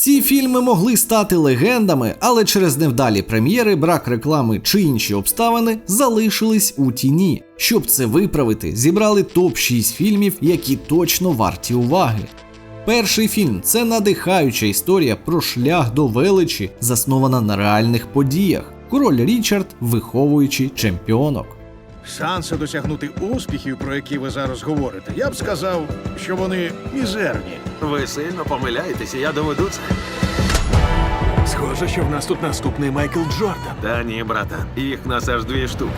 Ці фільми могли стати легендами, але через невдалі прем'єри, брак реклами чи інші обставини залишились у тіні. Щоб це виправити, зібрали топ-6 фільмів, які точно варті уваги. Перший фільм це надихаюча історія про шлях до величі, заснована на реальних подіях. Король Річард, виховуючи чемпіонок. Шанси досягнути успіхів, про які ви зараз говорите, я б сказав, що вони мізерні. Ви сильно помиляєтеся, я доведу це. Схоже, що в нас тут наступний Майкл Джордан. Та ні, братан, їх нас аж дві штуки.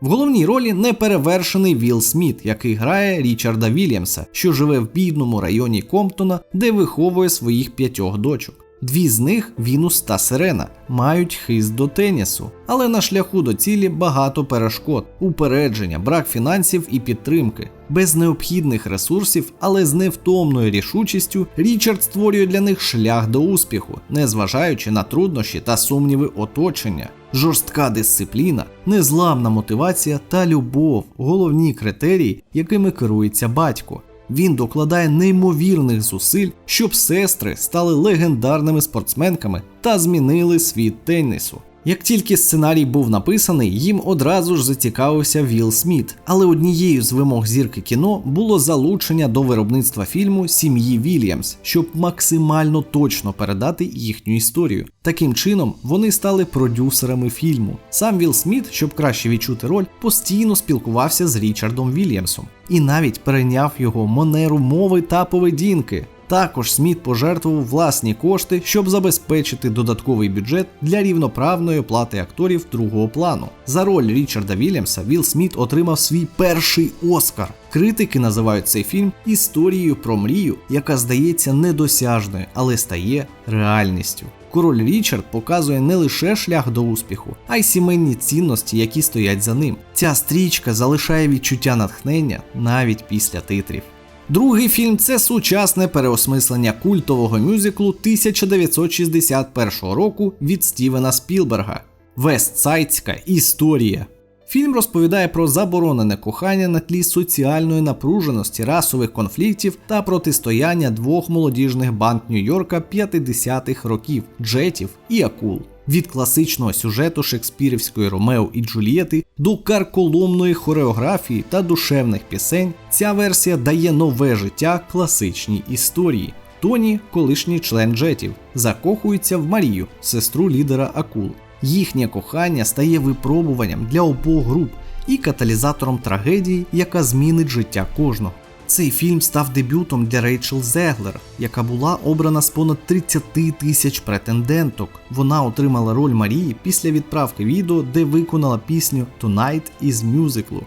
В головній ролі неперевершений Вілл Сміт, який грає Річарда Вільямса, що живе в бідному районі Комптона, де виховує своїх п'ятьох дочок. Дві з них Вінус та Сирена мають хист до тенісу, але на шляху до цілі багато перешкод, упередження, брак фінансів і підтримки. Без необхідних ресурсів, але з невтомною рішучістю, Річард створює для них шлях до успіху, незважаючи на труднощі та сумніви оточення. Жорстка дисципліна, незламна мотивація та любов головні критерії, якими керується батько. Він докладає неймовірних зусиль, щоб сестри стали легендарними спортсменками та змінили світ тенісу. Як тільки сценарій був написаний, їм одразу ж зацікавився Вілл Сміт, але однією з вимог зірки кіно було залучення до виробництва фільму сім'ї Вільямс, щоб максимально точно передати їхню історію. Таким чином вони стали продюсерами фільму. Сам Вілл Сміт, щоб краще відчути роль, постійно спілкувався з Річардом Вільямсом і навіть перейняв його манеру мови та поведінки. Також Сміт пожертвував власні кошти, щоб забезпечити додатковий бюджет для рівноправної оплати акторів другого плану. За роль Річарда Вільямса Вілл Сміт отримав свій перший Оскар. Критики називають цей фільм історією про мрію, яка здається недосяжною, але стає реальністю. Король Річард показує не лише шлях до успіху, а й сімейні цінності, які стоять за ним. Ця стрічка залишає відчуття натхнення навіть після титрів. Другий фільм це сучасне переосмислення культового мюзиклу 1961 року від Стівена Спілберга Вестсайдська історія. Фільм розповідає про заборонене кохання на тлі соціальної напруженості, расових конфліктів та протистояння двох молодіжних банд Нью-Йорка 50-х років джетів і акул. Від класичного сюжету шекспірівської Ромео і Джульєти до карколомної хореографії та душевних пісень ця версія дає нове життя класичній історії. Тоні, колишній член джетів, закохується в Марію, сестру лідера акул. Їхнє кохання стає випробуванням для обох груп і каталізатором трагедії, яка змінить життя кожного. Цей фільм став дебютом для Рейчел Зеглер, яка була обрана з понад 30 тисяч претенденток. Вона отримала роль Марії після відправки відео, де виконала пісню Tonight із мюзиклу.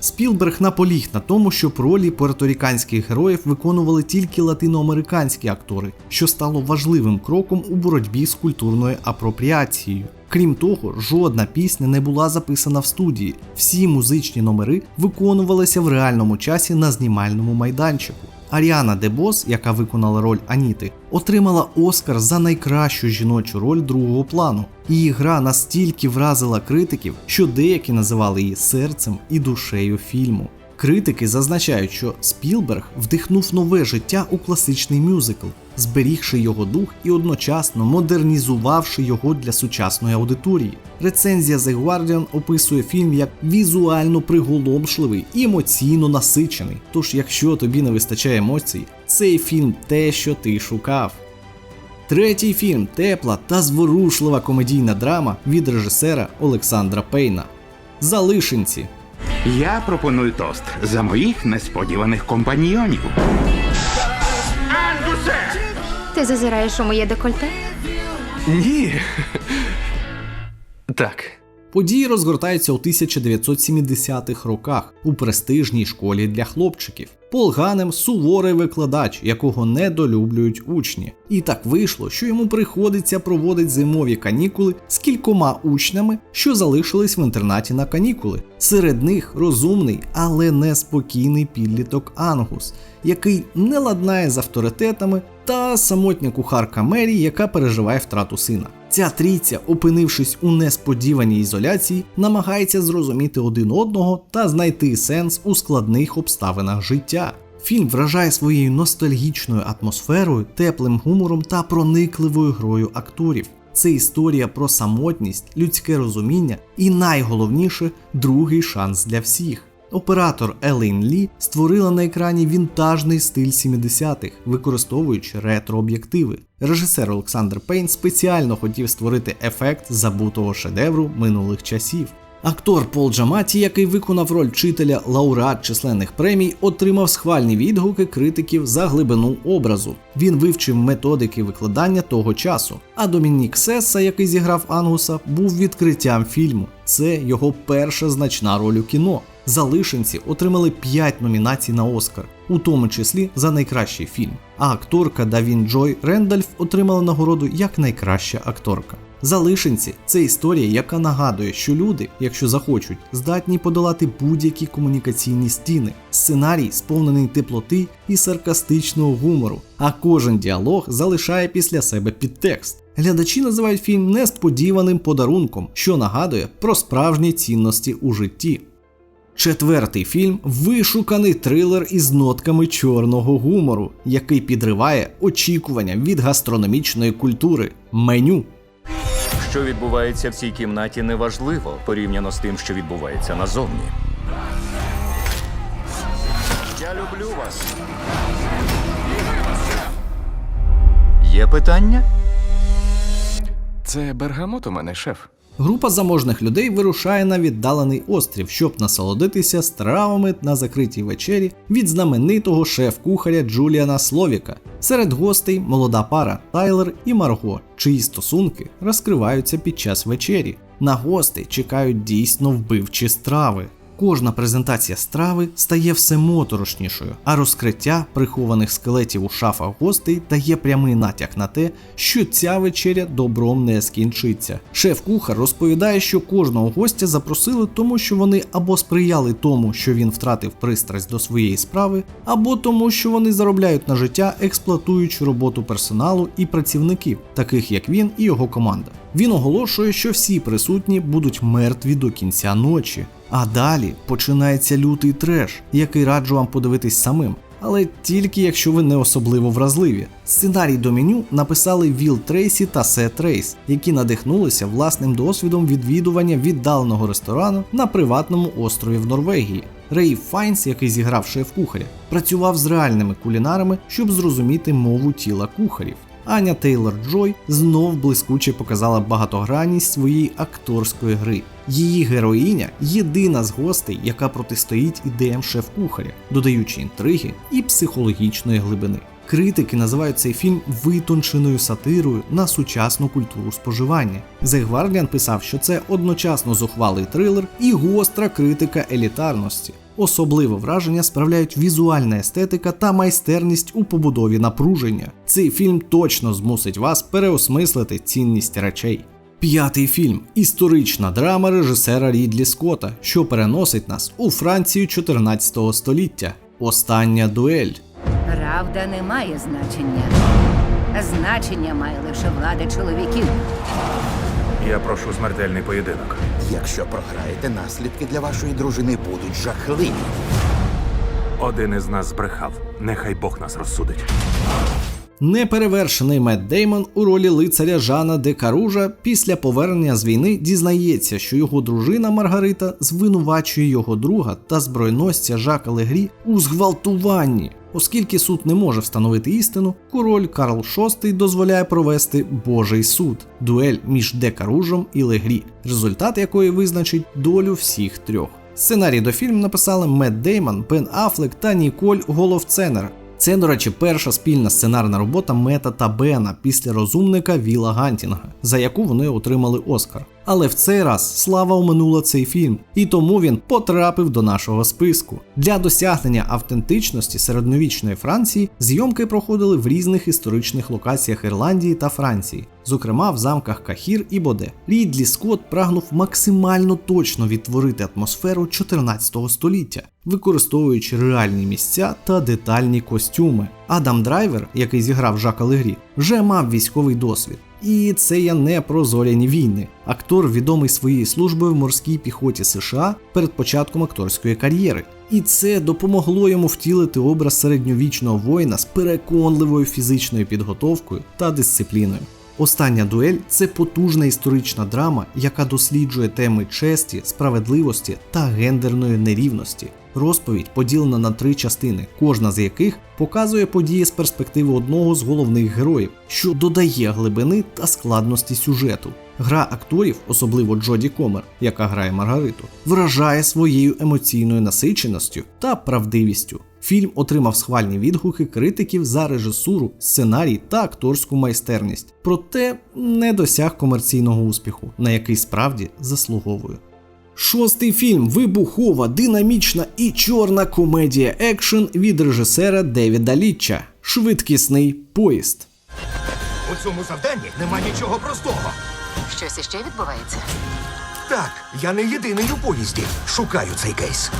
Спілберг наполіг на тому, щоб ролі пуерторіканських героїв виконували тільки латиноамериканські актори, що стало важливим кроком у боротьбі з культурною апропріацією. Крім того, жодна пісня не була записана в студії. Всі музичні номери виконувалися в реальному часі на знімальному майданчику. Аріана Дебос, яка виконала роль Аніти, отримала Оскар за найкращу жіночу роль другого плану. Її гра настільки вразила критиків, що деякі називали її серцем і душею фільму. Критики зазначають, що Спілберг вдихнув нове життя у класичний мюзикл, зберігши його дух і одночасно модернізувавши його для сучасної аудиторії. Рецензія The Guardian описує фільм як візуально приголомшливий і емоційно насичений. Тож, якщо тобі не вистачає емоцій, цей фільм те, що ти шукав. Третій фільм тепла та зворушлива комедійна драма від режисера Олександра Пейна. Залишенці. Я пропоную тост за моїх несподіваних компаньйонів. Ти зазираєш у моє декольте? Ні. Так. Події розгортаються у 1970-х роках у престижній школі для хлопчиків. Пол Ганем суворий викладач, якого недолюблюють учні. І так вийшло, що йому приходиться проводити зимові канікули з кількома учнями, що залишились в інтернаті на канікули. Серед них розумний, але неспокійний підліток Ангус, який не ладнає з авторитетами, та самотня кухарка Мері, яка переживає втрату сина. Ця трійця, опинившись у несподіваній ізоляції, намагається зрозуміти один одного та знайти сенс у складних обставинах життя. Фільм вражає своєю ностальгічною атмосферою, теплим гумором та проникливою грою акторів. Це історія про самотність, людське розуміння і найголовніше другий шанс для всіх. Оператор Елейн Лі створила на екрані вінтажний стиль 70-х, використовуючи ретро-об'єктиви. Режисер Олександр Пейн спеціально хотів створити ефект забутого шедевру минулих часів. Актор Пол Джаматі, який виконав роль вчителя лауреат численних премій, отримав схвальні відгуки критиків за глибину образу. Він вивчив методики викладання того часу. А Домінік Сесса, який зіграв Ангуса, був відкриттям фільму. Це його перша значна роль у кіно. Залишенці отримали 5 номінацій на Оскар, у тому числі за найкращий фільм. А акторка Давін Джой Рендальф отримала нагороду як найкраща акторка. Залишенці це історія, яка нагадує, що люди, якщо захочуть, здатні подолати будь-які комунікаційні стіни. Сценарій сповнений теплоти і саркастичного гумору, а кожен діалог залишає після себе підтекст. Глядачі називають фільм несподіваним подарунком, що нагадує про справжні цінності у житті. Четвертий фільм вишуканий трилер із нотками чорного гумору, який підриває очікування від гастрономічної культури меню. Що відбувається в цій кімнаті, неважливо порівняно з тим, що відбувається назовні. Я люблю вас. Є питання? Це бергамот у мене, шеф. Група заможних людей вирушає на віддалений острів, щоб насолодитися стравами на закритій вечері від знаменитого шеф-кухаря Джуліана Словіка. Серед гостей молода пара Тайлер і Марго, чиї стосунки розкриваються під час вечері. На гостей чекають дійсно вбивчі страви. Кожна презентація страви стає все моторошнішою, а розкриття прихованих скелетів у шафах гостей дає прямий натяк на те, що ця вечеря добром не скінчиться. Шеф-кухар розповідає, що кожного гостя запросили, тому що вони або сприяли тому, що він втратив пристрасть до своєї справи, або тому, що вони заробляють на життя, експлуатуючи роботу персоналу і працівників, таких як він і його команда. Він оголошує, що всі присутні будуть мертві до кінця ночі. А далі починається лютий треш, який раджу вам подивитись самим. Але тільки якщо ви не особливо вразливі. Сценарій до меню написали Віл Трейсі та Сет Рейс, які надихнулися власним досвідом відвідування віддаленого ресторану на приватному острові в Норвегії. Рей Файнс, який зіграв шеф-кухаря, працював з реальними кулінарами, щоб зрозуміти мову тіла кухарів. Аня Тейлор Джой знов блискуче показала багатогранність своєї акторської гри. Її героїня єдина з гостей, яка протистоїть ідеям шеф-кухаря, додаючи інтриги і психологічної глибини. Критики називають цей фільм витонченою сатирою на сучасну культуру споживання. The Guardian писав, що це одночасно зухвалий трилер і гостра критика елітарності. Особливе враження справляють візуальна естетика та майстерність у побудові напруження. Цей фільм точно змусить вас переосмислити цінність речей. П'ятий фільм історична драма режисера Рідлі Скотта, що переносить нас у Францію 14 століття. Остання дуель. Правда не має значення. Значення має лише влада чоловіків. Я прошу смертельний поєдинок. Якщо програєте, наслідки для вашої дружини будуть жахливі. Один із нас збрехав. Нехай Бог нас розсудить. Неперевершений Мет Деймон у ролі лицаря Жана де Каружа після повернення з війни дізнається, що його дружина Маргарита звинувачує його друга та збройносця Жака Легрі у зґвалтуванні. Оскільки суд не може встановити істину, король Карл VI дозволяє провести Божий суд дуель між Декаружем і Легрі, результат якої визначить долю всіх трьох. Сценарій до фільму написали Мет Деймон, Бен Афлек та Ніколь Головценер. Це, до речі, перша спільна сценарна робота Мета та Бена після розумника Віла Гантінга, за яку вони отримали Оскар. Але в цей раз слава оминула цей фільм, і тому він потрапив до нашого списку. Для досягнення автентичності середньовічної Франції зйомки проходили в різних історичних локаціях Ірландії та Франції, зокрема в замках Кахір і Боде. Рідлі Скотт прагнув максимально точно відтворити атмосферу 14 століття, використовуючи реальні місця та детальні костюми. Адам Драйвер, який зіграв Жака Легрі, вже мав військовий досвід. І це я не про зоряні війни. Актор відомий своєю службою в морській піхоті США перед початком акторської кар'єри. І це допомогло йому втілити образ середньовічного воїна з переконливою фізичною підготовкою та дисципліною. Остання дуель це потужна історична драма, яка досліджує теми честі, справедливості та гендерної нерівності. Розповідь поділена на три частини, кожна з яких показує події з перспективи одного з головних героїв, що додає глибини та складності сюжету. Гра акторів, особливо Джоді Комер, яка грає Маргариту, вражає своєю емоційною насиченістю та правдивістю. Фільм отримав схвальні відгуки критиків за режисуру, сценарій та акторську майстерність, проте не досяг комерційного успіху, на який справді заслуговує. Шостий фільм вибухова, динамічна і чорна комедія екшен від режисера Девіда Літча Швидкісний поїзд. У цьому завданні нема нічого простого. Щось іще відбувається. Так, я не єдиний у поїзді. Шукаю цей кейс.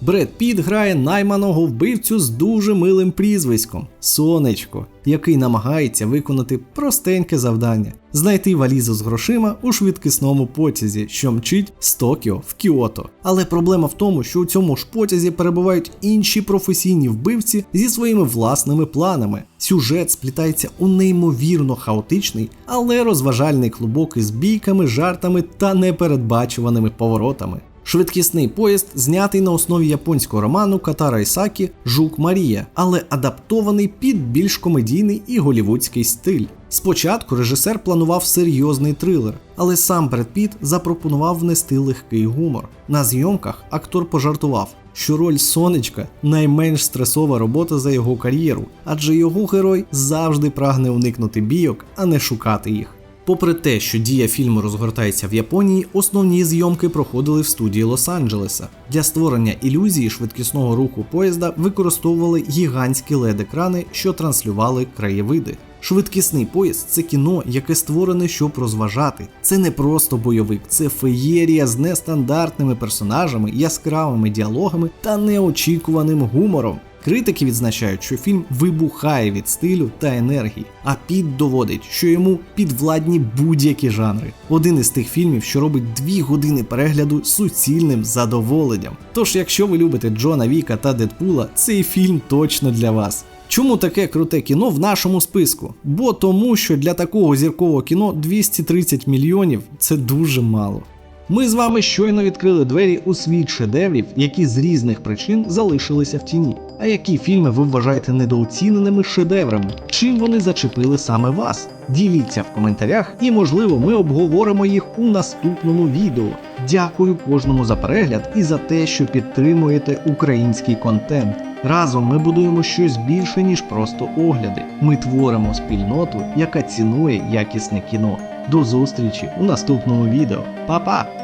Бред Піт грає найманого вбивцю з дуже милим прізвиськом Сонечко, який намагається виконати простеньке завдання знайти валізу з грошима у швидкісному потязі, що мчить з Токіо в Кіото. Але проблема в тому, що у цьому ж потязі перебувають інші професійні вбивці зі своїми власними планами. Сюжет сплітається у неймовірно хаотичний, але розважальний клубок із бійками, жартами та непередбачуваними поворотами. Швидкісний поїзд знятий на основі японського роману Катара Ісакі Жук Марія, але адаптований під більш комедійний і голівудський стиль. Спочатку режисер планував серйозний трилер, але сам Бред Піт запропонував внести легкий гумор. На зйомках актор пожартував, що роль сонечка найменш стресова робота за його кар'єру, адже його герой завжди прагне уникнути бійок, а не шукати їх. Попри те, що дія фільму розгортається в Японії, основні зйомки проходили в студії Лос-Анджелеса. Для створення ілюзії швидкісного руху поїзда використовували гігантські LED-екрани, що транслювали краєвиди. Швидкісний поїзд це кіно, яке створене, щоб розважати. Це не просто бойовик, це феєрія з нестандартними персонажами, яскравими діалогами та неочікуваним гумором. Критики відзначають, що фільм вибухає від стилю та енергії, а Піт доводить, що йому підвладні будь-які жанри. Один із тих фільмів, що робить дві години перегляду суцільним задоволенням. Тож, якщо ви любите Джона Віка та Дедпула, цей фільм точно для вас. Чому таке круте кіно в нашому списку? Бо тому, що для такого зіркового кіно 230 мільйонів це дуже мало. Ми з вами щойно відкрили двері у світ шедеврів, які з різних причин залишилися в тіні. А які фільми ви вважаєте недооціненими шедеврами? Чим вони зачепили саме вас? Діліться в коментарях, і можливо ми обговоримо їх у наступному відео. Дякую кожному за перегляд і за те, що підтримуєте український контент. Разом ми будуємо щось більше, ніж просто огляди. Ми творимо спільноту, яка цінує якісне кіно. До зустрічі у наступному відео. Па-па!